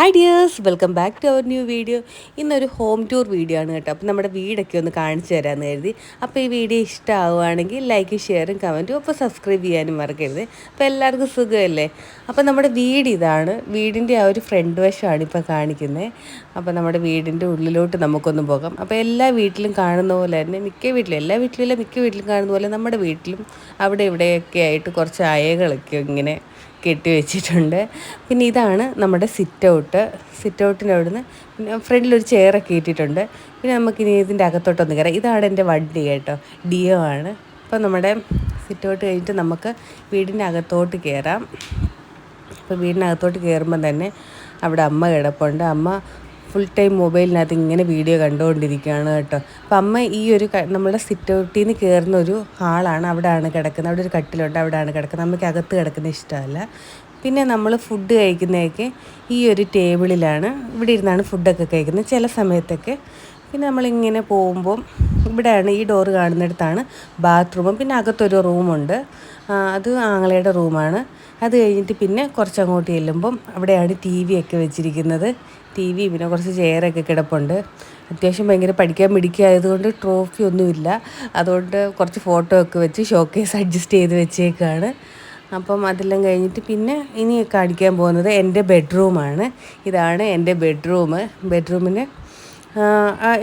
Hi dears welcome back to our new video ഇന്നൊരു home tour video ആണ് കേട്ടോ. അപ്പോൾ നമ്മുടെ വീടൊക്കെ ഒന്ന് കാണിച്ചു തരാമെന്ന് കരുതി. അപ്പോൾ ഈ വീഡിയോ ഇഷ്ടമാവുകയാണെങ്കിൽ ലൈക്ക് ഷെയറും കമന്റും അപ്പോൾ സബ്സ്ക്രൈബ് ചെയ്യാനും മറക്കരുത്. അപ്പോൾ എല്ലാവർക്കും സുഖമല്ലേ? അപ്പോൾ നമ്മുടെ വീട് ഇതാണ്. വീടിന്റെ ആ ഒരു ഫ്രണ്ട് വശമാണ് ഇപ്പോൾ കാണിക്കുന്നത് അപ്പോൾ നമ്മുടെ വീടിന്റെ ഉള്ളിലോട്ട് നമുക്കൊന്ന് പോകാം. അപ്പോൾ എല്ലാ വീട്ടിലും കാണുന്ന പോലെ തന്നെ മിക്ക വീട്ടിലും എല്ലാ വീട്ടിലും മിക്ക വീട്ടിലും കാണുന്ന പോലെ നമ്മുടെ വീട്ടിലും അവിടെ ഇവിടെയൊക്കെ ആയിട്ട് കുറച്ച് അയകളൊക്കെ ഇങ്ങനെ കെട്ടി വെച്ചിട്ടുണ്ട് പിന്നെ ഇതാണ് നമ്മുടെ സിറ്റ് ഔട്ട് സിറ്റ് ഔട്ടിന്റെ അവിടുന്ന് പിന്നെ ഫ്രണ്ടിലൊരു ചെയറൊക്കെ ഇട്ടിട്ടുണ്ട്. പിന്നെ നമുക്കിനി ഇതിന്റെ അകത്തോട്ടൊന്ന് കയറാം. ഇതാണ് എന്റെ വണ്ടി കേട്ടോ. ഡിയോ ആണ്. അപ്പോൾ നമ്മുടെ സിറ്റ് ഔട്ട് കഴിഞ്ഞിട്ട് നമുക്ക് വീടിന്റെ അകത്തോട്ട് കയറാം. അപ്പോൾ വീടിനകത്തോട്ട് കയറുമ്പം തന്നെ അവിടെ അമ്മ കിടപ്പുണ്ട്. അമ്മ ഫുൾ ടൈം മൊബൈലിനകത്ത് ഇങ്ങനെ വീഡിയോ കണ്ടുകൊണ്ടിരിക്കുകയാണ് കേട്ടോ. അപ്പം അമ്മ ഈ ഒരു നമ്മുടെ സിറ്റ് നിന്ന് കയറുന്ന ഒരു ഹാളാണ് അവിടെയാണ് കിടക്കുന്നത്. അവിടെ ഒരു കട്ടിലുണ്ട് അവിടെയാണ് കിടക്കുന്നത്. അമ്മയ്ക്ക് അകത്ത് കിടക്കുന്ന ഇഷ്ടമല്ല. പിന്നെ നമ്മൾ ഫുഡ് കഴിക്കുന്നതൊക്കെ ഈ ഒരു ടേബിളിലാണ് ഇവിടെ ഇരുന്നാണ് ഫുഡൊക്കെ കഴിക്കുന്നത് ചില സമയത്തൊക്കെ. പിന്നെ നമ്മളിങ്ങനെ പോകുമ്പോൾ ഇവിടെയാണ് ഈ ഡോറ് കാണുന്നിടത്താണ് ബാത്റൂമും പിന്നെ അകത്തൊരു റൂമുണ്ട് അത് ആങ്ങളയുടെ റൂമാണ് അത് കഴിഞ്ഞിട്ട് പിന്നെ കുറച്ചങ്ങോട്ട് ചെല്ലുമ്പം അവിടെയാണ് ടി വി ഒക്കെ വെച്ചിരിക്കുന്നത്. ടി വി പിന്നെ കുറച്ച് ചെയറൊക്കെ കിടപ്പുണ്ട്. അത്യാവശ്യം ഭയങ്കര പഠിക്കാൻ മിടിക്കായതുകൊണ്ട് ട്രോഫി ഒന്നുമില്ല. അതുകൊണ്ട് കുറച്ച് ഫോട്ടോ ഒക്കെ വെച്ച് ഷോക്കേസ് അഡ്ജസ്റ്റ് ചെയ്ത് വെച്ചേക്കാണ്. അപ്പം അതെല്ലാം കഴിഞ്ഞിട്ട് പിന്നെ ഇനി കാണിക്കാൻ പോകുന്നത് എന്റെ ബെഡ്റൂമാണ്. ഇതാണ് എന്റെ ബെഡ്റൂം. ബെഡ്റൂമിന്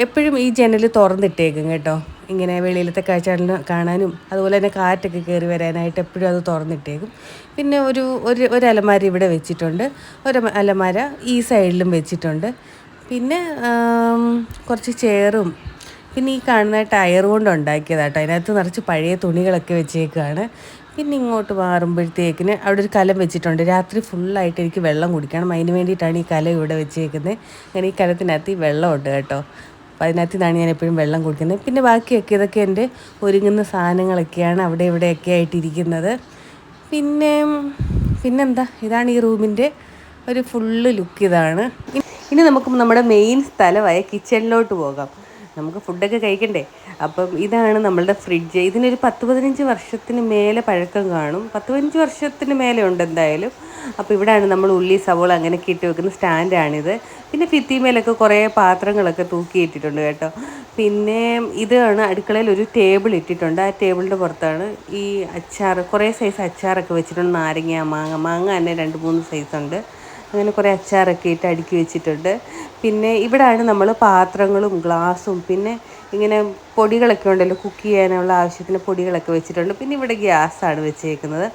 എപ്പോഴും ഈ ജനൽ തുറന്നിട്ടേക്കും കേട്ടോ. ഇങ്ങനെ വെളിയിലത്തെ കാഴ്ച കാണാനും അതുപോലെ തന്നെ കാറ്റൊക്കെ കയറി വരാനായിട്ട് എപ്പോഴും അത് തുറന്നിട്ടേക്കും. പിന്നെ ഒരു ഒരു ഒരു അലമാര ഇവിടെ വെച്ചിട്ടുണ്ട്. ഒരു അലമാര ഈ സൈഡിലും വെച്ചിട്ടുണ്ട്. പിന്നെ കുറച്ച് ചെയറും. പിന്നെ ഈ കാണുന്ന ടയർ കൊണ്ട് ഉണ്ടാക്കിയതാട്ടോ. അതിനകത്ത് നിറച്ച് പഴയ തുണികളൊക്കെ വെച്ചേക്കാണ് പിന്നെ ഇങ്ങോട്ട് മാറുമ്പോഴത്തേക്കിന് അവിടെ ഒരു കലം വെച്ചിട്ടുണ്ട്. രാത്രി ഫുള്ളായിട്ട് എനിക്ക് വെള്ളം കുടിക്കണം. അതിന് വേണ്ടിയിട്ടാണ് ഈ കലം ഇവിടെ വെച്ചേക്കുന്നത്. അങ്ങനെ ഈ കലത്തിനകത്ത് ഈ വെള്ളമുണ്ട് കേട്ടോ. അപ്പം അതിനകത്ത് നിന്നാണ് ഞാൻ എപ്പോഴും വെള്ളം കുടിക്കുന്നത്. പിന്നെ ബാക്കിയൊക്കെ ഇതൊക്കെ എന്റെ ഒരുങ്ങുന്ന സാധനങ്ങളൊക്കെയാണ് അവിടെ ഇവിടെയൊക്കെ ആയിട്ടിരിക്കുന്നത്. പിന്നെ പിന്നെന്താ? ഇതാണ് ഈ റൂമിന്റെ ഒരു ഫുള്ള് ലുക്ക് ഇതാണ്. ഇനി നമുക്ക് നമ്മുടെ മെയിൻ സ്ഥലമായ കിച്ചണിലോട്ട് പോകാം. നമുക്ക് ഫുഡൊക്കെ കഴിക്കണ്ടേ? അപ്പം ഇതാണ് നമ്മളുടെ ഫ്രിഡ്ജ് ഇതിനൊരു പത്ത് പതിനഞ്ച് വർഷത്തിന് മേലെ പഴക്കം കാണും. പത്ത് പതിനഞ്ച് വർഷത്തിന് മേലെ ഉണ്ട് എന്തായാലും. അപ്പോൾ ഇവിടെയാണ് നമ്മൾ ഉള്ളി സവോള അങ്ങനെ ഇട്ട് വെക്കുന്ന സ്റ്റാൻഡാണിത് പിന്നെ ഭിത്തിമേലൊക്കെ കുറേ പാത്രങ്ങളൊക്കെ തൂക്കിയിട്ടിട്ടുണ്ട് കേട്ടോ. പിന്നെ ഇതാണ് അടുക്കളയിൽ ഒരു ടേബിൾ ഇട്ടിട്ടുണ്ട്. ആ ടേബിളിന്റെ പുറത്താണ് ഈ അച്ചാർ കുറേ സൈസ് അച്ചാറൊക്കെ വെച്ചിട്ടുണ്ട്. നാരങ്ങ മാങ്ങ മാങ്ങ തന്നെ രണ്ട് മൂന്ന് സൈസുണ്ട് അങ്ങനെ കുറേ അച്ചാറൊക്കെ ഇട്ട് അടുക്കി വെച്ചിട്ടുണ്ട്. പിന്നെ ഇവിടെയാണ് നമ്മൾ പാത്രങ്ങളും ഗ്ലാസും. പിന്നെ ഇങ്ങനെ പൊടികളൊക്കെ ഉണ്ടല്ലോ കുക്ക് ചെയ്യാനുള്ള ആവശ്യത്തിന് പൊടികളൊക്കെ വെച്ചിട്ടുണ്ട്. പിന്നെ ഇവിടെ ഗ്യാസാണ് വെച്ചേക്കുന്നത്.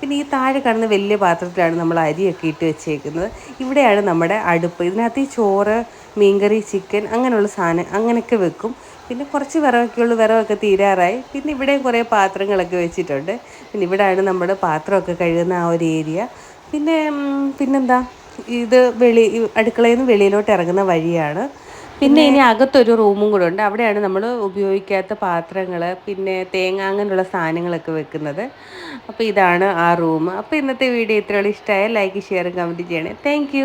പിന്നെ ഈ താഴെ കാണുന്ന വലിയ പാത്രത്തിലാണ് നമ്മൾ അരിയൊക്കെ ഇട്ട് വെച്ചേക്കുന്നത്. ഇവിടെയാണ് നമ്മുടെ അടുപ്പ്. ഇതിനകത്ത് ഈ ചോറ് മീൻകറി ചിക്കൻ അങ്ങനെയുള്ള സാധനം അങ്ങനെയൊക്കെ വെക്കും. പിന്നെ കുറച്ച് വിറവൊക്കെയുള്ള ഉള്ളു വിറകൊക്കെ തീരാറായി. പിന്നെ ഇവിടെയും കുറേ പാത്രങ്ങളൊക്കെ വെച്ചിട്ടുണ്ട്. പിന്നെ ഇവിടെയാണ് നമ്മുടെ പാത്രമൊക്കെ കഴുകുന്ന ആ ഒരു ഏരിയ. പിന്നെ പിന്നെന്താ? ഇത് വെളി അടുക്കളയിൽ നിന്ന് വെളിയിലോട്ട് ഇറങ്ങുന്ന വഴിയാണ്. പിന്നെ ഇനി അകത്തൊരു റൂമും കൂടെ ഉണ്ട്. അവിടെയാണ് നമ്മൾ ഉപയോഗിക്കാത്ത പാത്രങ്ങൾ പിന്നെ തേങ്ങ അങ്ങനെയുള്ള സാധനങ്ങളൊക്കെ വെക്കുന്നത്. അപ്പോൾ ഇതാണ് ആ റൂം. അപ്പോൾ ഇന്നത്തെ വീഡിയോ ഇത്രയുള്ള ഇഷ്ടമായ ലൈക്ക് ഷെയർ കമന്റ് ചെയ്യണേ താങ്ക്